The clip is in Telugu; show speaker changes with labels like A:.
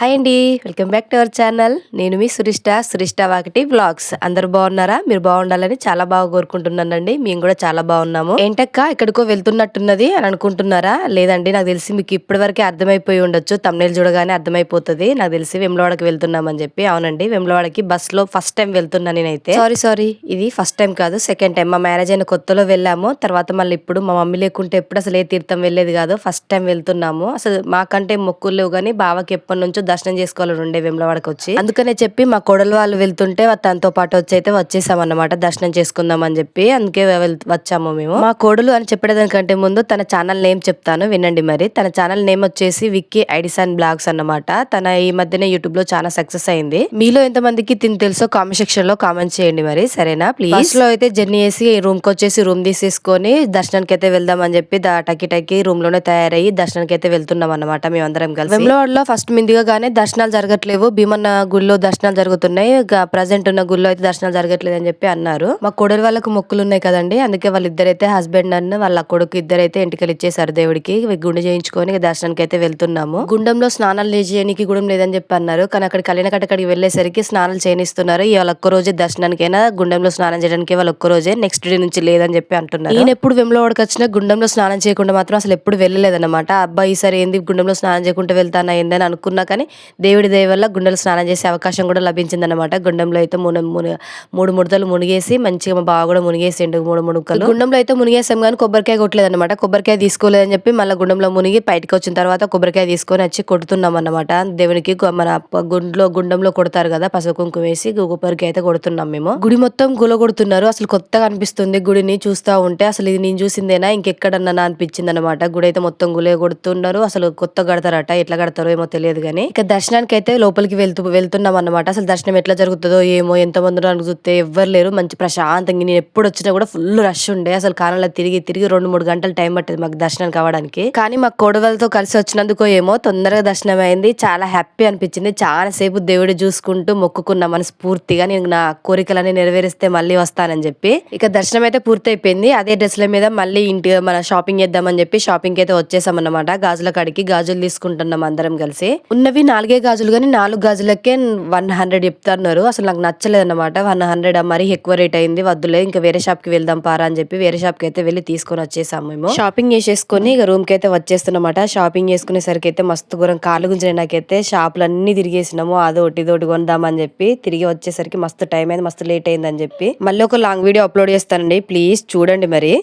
A: హాయ్ అండి welcome back to our channel. నేను మీ సురిష్ట సురిష్ట ఒకటి బ్లాగ్స్ అందరు బాగున్నారా? మీరు బాగుండాలని చాలా బాగా కోరుకుంటున్నానండి. మేము కూడా చాలా బాగున్నాము. ఏంటక్క ఎక్కడికో వెళ్తున్నట్టున్నది అని అనుకుంటున్నారా? లేదండి నాకు తెలిసి మీకు ఇప్పటివరకే అర్థమైపోయి ఉండొచ్చు. తమిళ చూడగానే అర్థమైపోతుంది. నాకు తెలిసి వెమ్లవాడకి వెళ్తున్నామని చెప్పి. అవునండి వెమ్లవాడకి బస్లో ఫస్ట్ టైం వెళ్తున్నా నేనైతే. సారీ సారీ ఇది ఫస్ట్ టైం కాదు సెకండ్ టైం. మా మ్యారేజ్ అయిన కొత్తలో వెళ్ళాము. తర్వాత మళ్ళీ ఇప్పుడు మా మమ్మీ లేకుంటే ఎప్పుడు అసలు ఏ తీర్థం వెళ్ళేది కాదు. ఫస్ట్ టైం వెళ్తున్నాము. అసలు మాకంటే మొక్కులు లేవు కానీ బావకి ఎప్పటి నుంచో దర్శనం చేసుకోవాలని ఉండే వెమ్లవాడకి వచ్చి అందుకనే చెప్పి మా కొడలు వాళ్ళు వెళ్తుంటే తనతో పాటు వచ్చి అయితే వచ్చేసాం అన్నమాట దర్శనం చేసుకుందాం అని చెప్పి అందుకే వచ్చాము మేము. మా కోడలు అని చెప్పేదానికంటే ముందు తన ఛానల్ నేమ్ చెప్తాను వినండి మరి. తన ఛానల్ నేమ్ వచ్చేసి విక్కీ ఐడిసన్ బ్లాగ్స్ అన్నమాట. తన ఈ మధ్యనే యూట్యూబ్లో చాలా సక్సెస్ అయింది. మీలో ఎంత మందికి తిని తెలుసో కామెంట్ సెక్షన్లో కామెంట్ చేయండి మరి. సరేనా? ప్లీజ్. లో అయితే జర్నీ చేసి రూమ్కి వచ్చేసి రూమ్ తీసేసుకొని దర్శనానికి అయితే వెళ్దాం అని చెప్పి దా- టకి టకి రూమ్లోనే తయారయ్యి దర్శనానికి అయితే వెళ్తున్నాం అన్నమాట మేమందరం కలిసి. వెమ్లవాడలో ఫస్ట్ మిందిగానే దర్శనాలు జరగట్లేవు. భీమన్న గుళ్ళో దర్శనాలు జరుగుతున్నాయి. ప్రజెంట్ ఉన్న గుళ్ళో అయితే దర్శనాలు జరగట్లేదు అని చెప్పి అన్నారు. మా కొడలు వాళ్ళకు మొక్కులు ఉన్నాయి కదండి. అందుకే వాళ్ళిద్దరైతే హస్బెండ్ అన్న వాళ్ళ కొడుకు ఇద్దరైతే ఇంటికి ఇచ్చేసారు దేవుడికి. గుండె చేయించుకొని దర్శనానికి అయితే వెళ్తున్నాము. గుండంలో స్నానాలు చేయడానికి గుడం కూడా లేదని చెప్పి అన్నారు. కానీ అక్కడ కళ్యాణ కట్టకడికి వెళ్ళేసరికి స్నానాలు చేయనిస్తున్నారు ఇవాళ ఒక్క రోజే దర్శనానికైనా గుండంలో స్నానం చేయడానికి వాళ్ళ ఒక్క రోజే నెక్స్ట్ డే నుంచి లేదని చెప్పి అంటున్నారు. నేను ఎప్పుడు వెమ్లవాడకి వచ్చినా గుండంలో స్నానం చేయకుండా మాత్రం అసలు ఎప్పుడు వెళ్ళలేదన్నమాట. అబ్బాయి ఈసారి ఏంది గుండంలో స్నానం చేయకుండా వెళ్తానా ఏందని అనుకున్నా కానీ దేవుడి దయ వల్ల గుండెలో స్నానం చేసే అవకాశం కూడా లభించిందన్నమాట. గుండంలో అయితే మున మూడు ముడతలు మునిగేసి మంచిగా మా బావ కూడా మునిగేసిండు మూడు మునుకలు గుండంలో అయితే మునిగేసాం కానీ కొబ్బరికాయ కొట్టలేదన్నమాట. కొబ్బరికాయ తీసుకోలేదని చెప్పి మళ్ళీ గుండంలో మునిగి బయటకు వచ్చిన తర్వాత కొబ్బరికాయ తీసుకొని వచ్చి కొడుతున్నాం అన్నమాట దేవునికి మన గుండ్లో గుండంలో కొడతారు కదా పసుపు కుంకుమ వేసి కొబ్బరికాయ అయితే కొడుతున్నాం మేము. గుడి మొత్తం గుల కొడుతున్నారు. అసలు కొత్తగా అనిపిస్తుంది గుడిని చూస్తా ఉంటే. అసలు ఇది నేను చూసిందేనా? ఇంకెక్కడన్నా అనిపించింది అనమాట గుడి అయితే మొత్తం గులే కొడుతున్నారు. అసలు కొత్త కడతారట ఎట్లా కడతారో ఏమో తెలియదు కానీ. ఇక దర్శనానికి అయితే లోపలికి వెళ్తూ వెళ్తున్నాం అన్నమాట. అసలు దర్శనం ఎట్లా జరుగుతుందో ఏమో ఎంత మంది ఉన్నారు చూస్తే ఎవ్వరు లేరు. మంచి ప్రశాంతంగా నేను ఎప్పుడు వచ్చినా కూడా ఫుల్ రష్ ఉండే. అసలు కాలంలో తిరిగి తిరిగి రెండు మూడు గంటలు టైం పట్టేది మాకు దర్శనం కావడానికి. కానీ మా కోడవలతో కలిసి వచ్చినందుకు ఏమో తొందరగా దర్శనం అయింది. చాలా హ్యాపీ అనిపించింది. చాలా సేపు దేవుడు చూసుకుంటూ మొక్కుకున్నా మనస్ఫూర్తిగా నేను నా కోరికలన్నీ నెరవేరిస్తే మళ్ళీ వస్తానని చెప్పి. ఇక దర్శనం అయితే పూర్తి అయిపోయింది అదే డ్రెస్ల మీద మళ్ళీ ఇంటి మన షాపింగ్ చేద్దామని చెప్పి షాపింగ్ అయితే వచ్చేసాం అనమాట గాజుల కాడికి గాజులు తీసుకుంటున్నాం అందరం కలిసి. ఉన్నవి నాలుగే గాజులు కానీ నాలుగు గాజులకే వన్ హండ్రెడ్ చెప్తున్నారు. అసలు నాకు నచ్చలేదు అనమాట వన్ హండ్రెడ్ మరీ? ఎక్కువ రేట్ అయింది వద్దులే ఇంకా వేరే షాప్కి వెళ్దాం పారా అని చెప్పి వేరే షాప్కి అయితే వెళ్ళి తీసుకొని వచ్చేసాము మేము. షాపింగ్ చేసేసుకొని ఇక రూమ్కి అయితే వచ్చేస్తున్నమాట. షాపింగ్ చేసుకునేసరికి అయితే మస్తు గురం కాలు గుంజిన నాకైతే షాపులు అన్ని తిరిగేసినాము అదొకటి ఇదోటి కొందామని చెప్పి తిరిగి వచ్చేసరికి మస్తు టైం అయింది మస్తు లేట్ అయిందని చెప్పి. మళ్ళీ ఒక లాంగ్ వీడియో అప్లోడ్ చేస్తానండి. ప్లీజ్ చూడండి మరి.